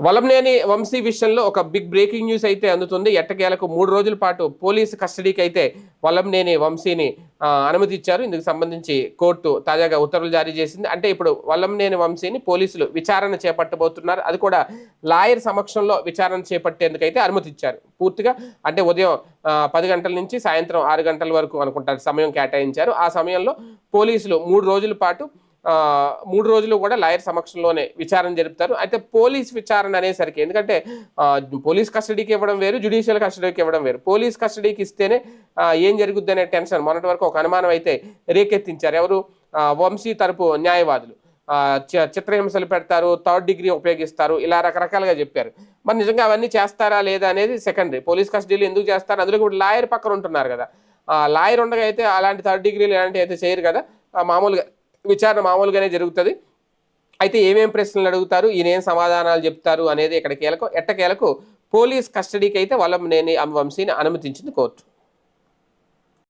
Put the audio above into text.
వలంనేని వంశీ విషయంలో ఒక big breaking news అయితే అందుతుంది. ఎట్టకేలకు మూడు రోజుల పాటు పోలీసు కస్టడీకి అయితే వలంనేని వంశీని అనుమతిచ్చారు. అనుమతి ఇచ్చారు ఇందుకు సంబంధించి కోర్టు తాజాగా ఉత్తర్వులు జారీ చేసింది. అంటే ఇప్పుడు వల్లంనేని వంశీని పోలీసులు విచారణ చేపట్టబోతున్నారు. అది కూడా లాయర్ సమక్షంలో విచారణ చేపట్టేందుకైతే అనుమతి ఇచ్చారు పూర్తిగా అంటే ఉదయం పది గంటల నుంచి సాయంత్రం ఆరు గంటల వరకు అనుకుంటారు. సమయం కేటాయించారు. ఆ సమయంలో పోలీసులు మూడు రోజుల పాటు మూడు రోజులు కూడా లాయర్ సమక్షంలోనే విచారణ జరుపుతారు. అయితే పోలీస్ విచారణ అనేసరికి ఎందుకంటే పోలీస్ కస్టడీకి ఇవ్వడం వేరు జ్యుడిషియల్ కస్టడీకి ఇవ్వడం వేరు. పోలీస్ కస్టడీకి ఇస్తేనే ఏం జరుగుద్ది అనే టెన్షన్. మొన్నటి వరకు ఒక అనుమానం అయితే రేకెత్తించారు. ఎవరు? వంశీ తరపు న్యాయవాదులు. చి- చిత్రహింసలు పెడతారు థర్డ్ డిగ్రీ ఉపయోగిస్తారు ఇలా రకరకాలుగా చెప్పారు. మరి నిజంగా అవన్నీ చేస్తారా లేదా అనేది సెకండరీ. పోలీస్ కస్టడీలు ఎందుకు చేస్తారు? అందులో ఇప్పుడు లాయర్ పక్కన ఉంటున్నారు కదా. లాయర్ ఉండగా అయితే అలాంటి థర్డ్ డిగ్రీలు ఇలాంటివి అయితే చేయరు కదా. మామూలుగా విచారణ మామూలుగానే జరుగుతుంది. అయితే ఏమేం ప్రశ్నలు అడుగుతారు ఈయన ఏం సమాధానాలు చెప్తారు అనేది ఇక్కడ కీలకం. ఎట్టకేలకు పోలీస్ కస్టడీకి అయితే వల్లంనేని వంశీని అనుమతించింది కోర్టు.